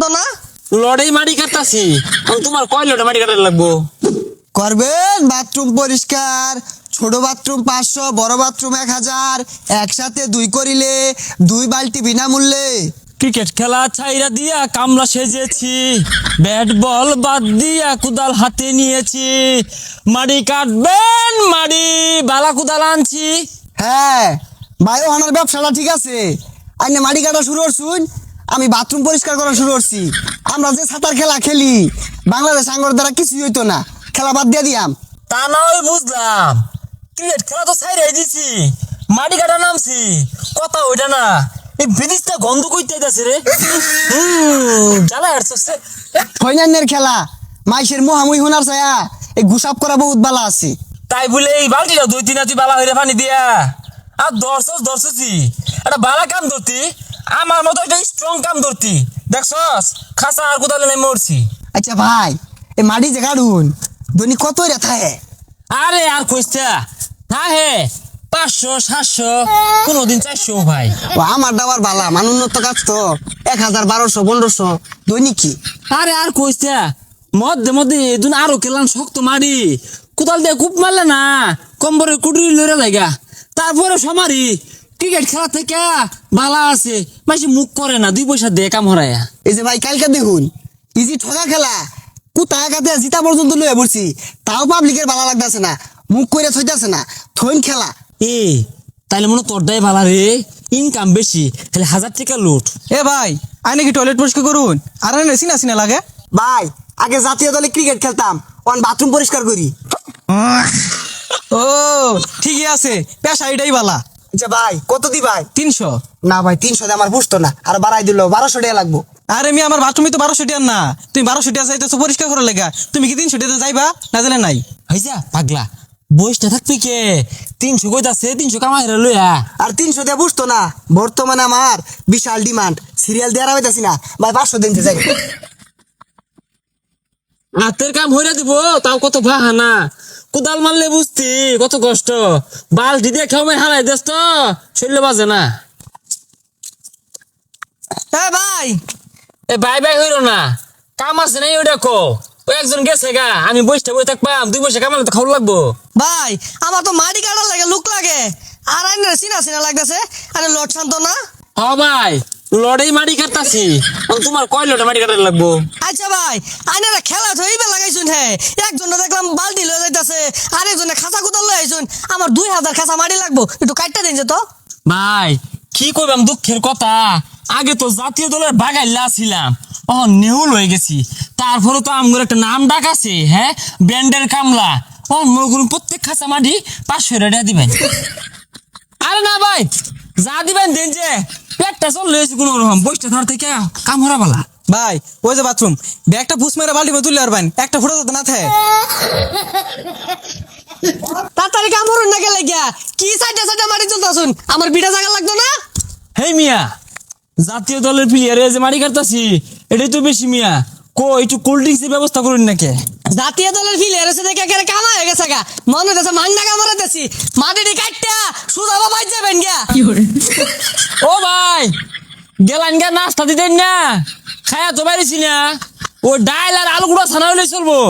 শান্ত না? লড়াই মাটি কাটতাছি তোমার কয় লড়াই মাটি কাটার লাগবো? করবেন বাথরুম পরিষ্কার ছোট বাথরুম পাঁচশো বড় বাথরুম এক হাজার একসাথে দুই করিলে দুই বালতি বিনামূল্যে। ক্রিকেট খেলা ছাইরা দিয়া কামলা সেজেছি ব্যাট বল বাদ দিয়া কুদাল হাতে নিয়েছি। মাড়ি কাটবেন মাড়ি বালা কুদাল আনছি। হ্যাঁ বায়ু হানার ব্যবসাটা ঠিক আছে। আইনে মাটি কাটা শুরু করছুন আমি বাথরুম পরিষ্কার করা শুরু করছি। আমরা যে সাঁতার খেলা খেলি বাংলাদেশ আঙ্গর দ্বারা কিছুই হইতো না। খেলা বাদ দিয়ে দিয়াম। তা না হয় বুঝলাম। ক্রিকেট খেলা তো ছাইরাই দিছি। মাটি কাটা নামছি। কথা ওইটা না। এই বিদিশটা গন্ধ কইতে যাচ্ছে রে। জ্বালা হাঁটছে ফৈনান্যের খেলা। মাইসের মোহামুই হোনার ছায়া। এই গুসাপ করা বহুত বালা আছে। তাই বলে এই বালতিটা দুই তিন তুই বালা হইরে পানি দিয়া। আর দর্শস দর্শসি একটা বালা কাম ধরতি। আমার মতো এটা স্ট্রং কাম ধরতি দেখছস? খাসা আর কোথাও নাই মরছি। আচ্ছা ভাই এই মাটি যে দৈনিক কত রেথা হে আরে আর কইস্তা না হে পাঁচশো সাতশো কোনোদিন চারশো ভাই। ও আমার দাবার বালা মান উন্নত কাজ তো। এক হাজার বারোশো পনেরোশো দৈনিক কি? আরে আর কইস্তা মধ্যে মধ্যে এদিন আরও কেলান শক্ত মারি কোদাল দিয়ে কূপ মারলে না কম্বরে কুটুরি লড়ে লাগা তারপরে সমারি ক্রিকেট খেলা থেকে ভালা আছে। মাসি মুখ করে না দুই পয়সা দিয়ে কাম হরায়া এই যে ভাই কালকে দেখুন ইজি ঠগা খেলা কুতা একাতে জিতা পর্যন্ত লয়ে পড়ছি তাও পাবলিকের ভালো লাগতেছে না মুখ করে থইতাছে না থইন খেলা। এ তাইলে মনে তোর দায় ভালা রে ইনকাম বেশি খালি হাজার টাকা লুট। এ ভাই আই নাকি টয়লেট পরিষ্কার করুন? আর আইনে সিনা সিনা লাগে? ভাই আগে জাতীয় দলে ক্রিকেট খেলতাম অন বাথরুম পরিষ্কার করি। ও ঠিকই আছে পেশা এটাই বালা। আচ্ছা ভাই কত দি ভাই? তিনশো? না ভাই তিনশো দিয়ে আমার বুঝতো না। আর বাড়াই দিল বারোশো টাকা লাগবো। আরে আমি আমার বাথরুমে তো বারোশো টিয়ার না। তুমি বারোশো টিয়া যাইতেছো পরিষ্কার করার লেগা। তুমি কি তিনশো টিয়াতে যাইবা না জানে নাই। হয়েছা পাগলা বয়সটা থাকবি কে? তিনশো কইতাছে তিনশো কামাই লইয়া। আর তিনশো দিয়ে বুঝতো না বর্তমানে আমার বিশাল ডিমান্ড। সিরিয়াল দেওয়ার হইতাছি না ভাই পাঁচশো দিন যাই হাতের কাম হইরা দিব তাও কত বাহানা। কোদাল মারলে বুঝতি কত কষ্ট। বালটি দিয়ে খেয়ে হারাই দেস তো। শরীরে বাজে না। এ ভাই এ বাই বাই হইল না। কাম আছে নাই ওই দেখো ও একজন গেছে গা আমি বসতে বসে থাকবাম দুই বসে কামালে তো খাওয়া লাগবো। ভাই আমার তো মাটি কাটার লাগে লুক লাগে। আর আইন চিনা চিনা লাগতেছে আরে লট শান্ত না। হ ভাই। লড়াই মারি কাটতাছি। তোমার কয় লড়াই মারি কাটার লাগবো? আচ্ছা ভাই আইনারা খেলা থইবে লাগাইছুন হে। একজনে দেখলাম বালতি লয়ে যাইতাছে আরেকজনে খাঁচা কুতাল লয়ে আইছুন। আমার দুই হাজার খাঁচা মাটি লাগবো একটু কাটটা দিন যে তো। ভাই কি কইবাম দুঃখের কথা? আগে তো জাতীয় দলের বাগাইলা ছিলাম ও নেহুল হয়ে গেছি। তারপরে তো আমগুলো একটা নাম ডাক আছে হ্যাঁ ব্যান্ডের কামলা। ও মগুর প্রত্যেক খাঁচা মাটি পাঁচশো টাকা দিবেন। আরে না ভাই যা দিবেন দিন যে। পেটটা চল লয়েছে কোনো রকম বসটা ধর থেকে কাম হরা বালা। ভাই ওই যে বাথরুম ব্যাগটা পুষ মেরে বাল্টি মে তুললে আর একটা ফুটো তো না থাকে তাড়াতাড়ি কামড়ুন না গেলে গিয়া কি সাইডে সাইডে মাটি তুলতাছুন আমার বিটা জায়গা লাগতো না? হেই মিয়া জাতীয় দলের প্লেয়ারে যে মারি কাটতাছি এটাই তো বেশি মিয়া। কো একটু কোল্ড ড্রিঙ্কসের ব্যবস্থা করুন নাকি? জাতীয় দলের ফিলে এসে দেখে একেবারে কামা হয়ে গেছে গা। মনে হচ্ছে মাংনা কামড়ে দেছি মাটিটি কাটটা সুদা বাবা যাবেন গিয়া ও ভাই গেলান গা নাস্তা দিতেন না। খায়া তো বাইরেছি না। ও ডাইল আর আলু গুঁড়া ছানা হলে চলবো।